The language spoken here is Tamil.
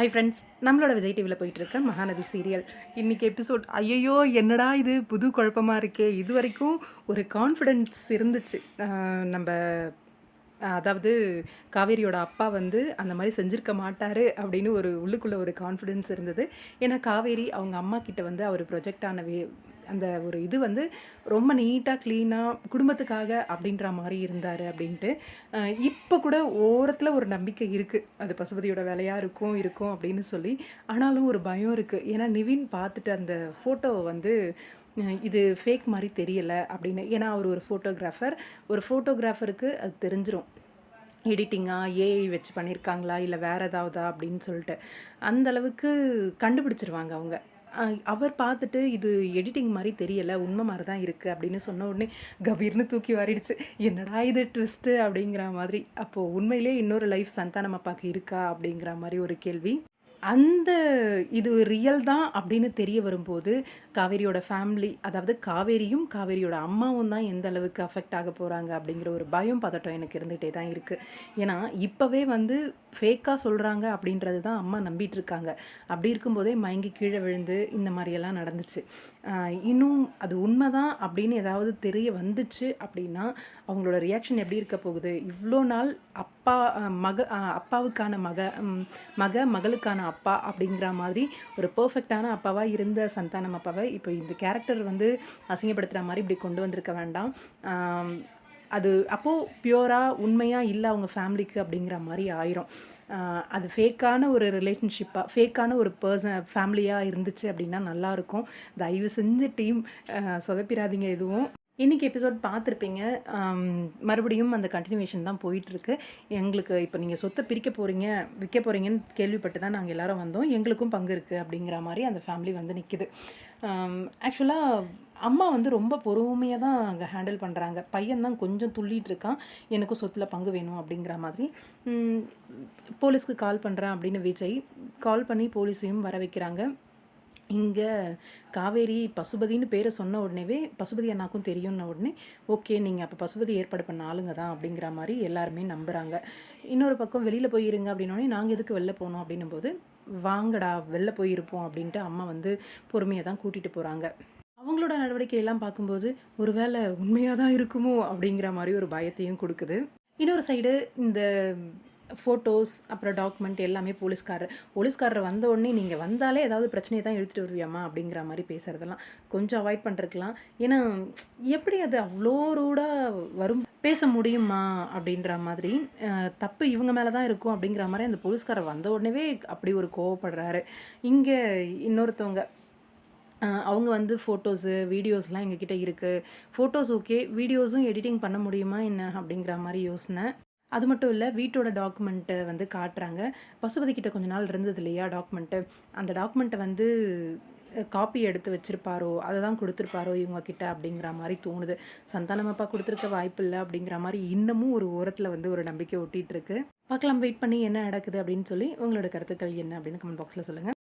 ஹை ஃப்ரெண்ட்ஸ் நம்மளோட விஜய் டிவியில் போயிட்டு இருக்க மகாநதி சீரியல் இன்றைக்கி எபிசோட் ஐயோ என்னடா இது? புது குழப்பமாக இருக்கே. இது வரைக்கும் ஒரு கான்ஃபிடென்ஸ் இருந்துச்சு. நம்ம அதாவது காவேரியோட அப்பா வந்து அந்த மாதிரி செஞ்சுருக்க மாட்டார் அப்படின்னு ஒரு உள்ளுக்குள்ளே ஒரு கான்ஃபிடென்ஸ் இருந்தது. ஏன்னா காவேரி அவங்க அம்மா கிட்ட வந்து அவர் ப்ரொஜெக்டான வே அந்த ஒரு இது வந்து ரொம்ப நீட்டாக க்ளீனாக குடும்பத்துக்காக அப்படின்ற மாதிரி இருந்தார் அப்படின்ட்டு. இப்போ கூட ஓரத்தில் ஒரு நம்பிக்கை இருக்குது அது பசுபதியோட வேலையாக இருக்கும் இருக்கும் அப்படின்னு சொல்லி. ஆனாலும் ஒரு பயம் இருக்குது ஏன்னா நிவின் பார்த்துட்டு அந்த ஃபோட்டோவை வந்து இது ஃபேக் மாதிரி தெரியலை அப்படின்னு. ஏன்னா அவர் ஒரு ஃபோட்டோகிராஃபர் ஒரு ஃபோட்டோகிராஃபருக்கு அது தெரிஞ்சிடும் எடிட்டிங்காக ஏஐ வச்சு பண்ணியிருக்காங்களா இல்லை வேறு ஏதாவதா அப்படின்னு சொல்லிட்டு. அந்தளவுக்கு கண்டுபிடிச்சிருவாங்க அவங்க. அவர் பார்த்துட்டு இது எடிட்டிங் மாதிரி தெரியலை உண்மை மாதிரி தான் இருக்குது அப்படின்னு சொன்ன உடனே கபீர்னு தூக்கி வாரிடுச்சு. என்னடா இது ட்விஸ்ட்டு அப்படிங்கிற மாதிரி. அப்போது உண்மையிலே இன்னொரு லைஃப் சந்தானம் அப்பாவுக்கு இருக்கா அப்படிங்கிற மாதிரி ஒரு கேள்வி. அந்த இது ரியல் தான் அப்படின்னு தெரிய வரும்போது காவேரியோட ஃபேமிலி அதாவது காவேரியும் காவேரியோட அம்மாவும் தான் எந்த அளவுக்கு அஃபெக்ட் ஆக போகிறாங்க அப்படிங்கிற ஒரு பயம் பதட்டம் எனக்கு இருந்துகிட்டே தான் இருக்குது ஏன்னா இப்போவே வந்து ஃபேக்காக சொல்கிறாங்க அப்படின்றது தான் அம்மா நம்பிட்டு இருக்காங்க. அப்படி இருக்கும்போதே மயங்கி கீழே விழுந்து இந்த மாதிரியெல்லாம் நடந்துச்சு. இன்னும் அது உண்மைதான் அப்படின்னு ஏதாவது தெரிய வந்துச்சு அப்படின்னா அவங்களோட ரியாக்ஷன் எப்படி இருக்க போகுது? இவ்வளோ நாள் அப்பா மக அப்பாவுக்கான மக மக மகளுக்கான அப்பா அப்படிங்கிற மாதிரி ஒரு பர்ஃபெக்டான அப்பாவாக இருந்த சந்தானம் அப்பாவை இப்போ இந்த கேரக்டர் வந்து அசிங்கப்படுத்துகிற மாதிரி இப்படி கொண்டு வந்திருக்க வேண்டாம். அது அப்போது பியூராக உண்மையாக இல்லை அவங்க ஃபேமிலிக்கு அப்படிங்கிற மாதிரி ஆயிரும். அது ஃபேக்கான ஒரு ரிலேஷன்ஷிப்பாக ஃபேக்கான ஒரு பர்சன் ஃபேமிலியாக இருந்துச்சு அப்படின்னா நல்லாயிருக்கும் தயவு செஞ்சு டீம் சொதப்பிடாதீங்க எதுவும். இன்றைக்கி எபிசோட் பார்த்துருப்பீங்க. மறுபடியும் அந்த கண்டினியூவேஷன் தான் போயிட்டுருக்கு. எங்களுக்கு இப்போ நீங்கள் சொத்தை பிரிக்க போகிறீங்க விற்க போகிறீங்கன்னு கேள்விப்பட்டு தான் நாங்கள் எல்லாரும் வந்தோம். எங்களுக்கும் பங்கு இருக்குது அப்படிங்கிற மாதிரி அந்த ஃபேமிலி வந்து நிற்கிது ஆக்சுவலாக அம்மா வந்து ரொம்ப பொறுமையாக தான் அங்கே ஹேண்டில் பண்ணுறாங்க பையன் தான் கொஞ்சம் துள்ளிட்டு இருக்கான். எனக்கும் சொத்தில் பங்கு வேணும் அப்படிங்கிற மாதிரி. போலீஸ்க்கு கால் பண்ணுறேன் அப்படின்னு விஜய் கால் பண்ணி போலீஸையும் வர வைக்கிறாங்க. இங்கே காவேரி பசுபதின்னு பேரை சொன்ன உடனேவே பசுபதி அண்ணாக்கும் தெரியும்ன உடனே ஓகே நீங்கள் அப்போ பசுபதி ஏற்பாடு பண்ண ஆளுங்க தான் அப்படிங்கிற மாதிரி எல்லாருமே நம்புகிறாங்க இன்னொரு பக்கம் வெளியில் போயிருங்க அப்படின்னோடனே நாங்கள் எதுக்கு வெளில போனோம் அப்படின்னும் போது வாங்கடா வெளில போயிருப்போம் அப்படின்ட்டு அம்மா வந்து பொறுமையாக தான் கூட்டிகிட்டு போகிறாங்க அவங்களோட நடவடிக்கையெல்லாம் பார்க்கும்போது ஒருவேளை உண்மையாக தான் இருக்குமோ? அப்படிங்கிற மாதிரி ஒரு பயத்தையும் கொடுக்குது. இன்னொரு சைடு இந்த ஃபோட்டோஸ் அப்புறம் டாக்குமெண்ட் எல்லாமே போலீஸ்காரர். போலீஸ்காரர் வந்த உடனே நீங்கள் வந்தாலே ஏதாவது பிரச்சனையை தான் எடுத்துகிட்டு வருவியாம்மா அப்படிங்கிற மாதிரி பேசுகிறதெல்லாம் கொஞ்சம் அவாய்ட் பண்ணிருக்கலாம் ஏன்னா எப்படி அது அவ்வளோ ரூடாக வரும்? பேச முடியுமா அப்படின்ற மாதிரி தப்பு இவங்க மேலே தான் இருக்கும் அப்படிங்கிற மாதிரி அந்த போலீஸ்காரர் வந்த உடனே அப்படி ஒரு கோவப்படுறாரு. இங்கே இன்னொருத்தவங்க அவங்க வந்து ஃபோட்டோஸு வீடியோஸ்லாம் எங்ககிட்ட இருக்குது ஃபோட்டோஸ் ஓகே வீடியோஸும் எடிட்டிங் பண்ண முடியுமா என்ன அப்படிங்கிற மாதிரி யோசனை. அது மட்டும் இல்லை வீட்டோட டாக்குமெண்ட்டை வந்து காட்டுறாங்க. பசுபதிக்கிட்ட கொஞ்ச நாள் இருந்தது இல்லையா டாக்குமெண்ட்டு அந்த டாக்குமெண்ட்டை வந்து காப்பி எடுத்து வச்சுருப்பாரோ? அதை தான் கொடுத்துருப்பாரோ இவங்கக்கிட்ட அப்படிங்கிற மாதிரி தோணுது. சந்தானம் அப்பா கொடுத்துருக்க வாய்ப்பு இல்லை அப்படிங்கிற மாதிரி இன்னமும் ஒரு ஓரத்தில் வந்து ஒரு நம்பிக்கை ஒட்டிகிட்டு இருக்கு. பார்க்கலாம் வெயிட் பண்ணி என்ன நடக்குது அப்படின்னு சொல்லி உங்களோட கருத்துக்கள் என்ன அப்படின்னு கமெண்ட் பாக்ஸில் சொல்லுங்கள்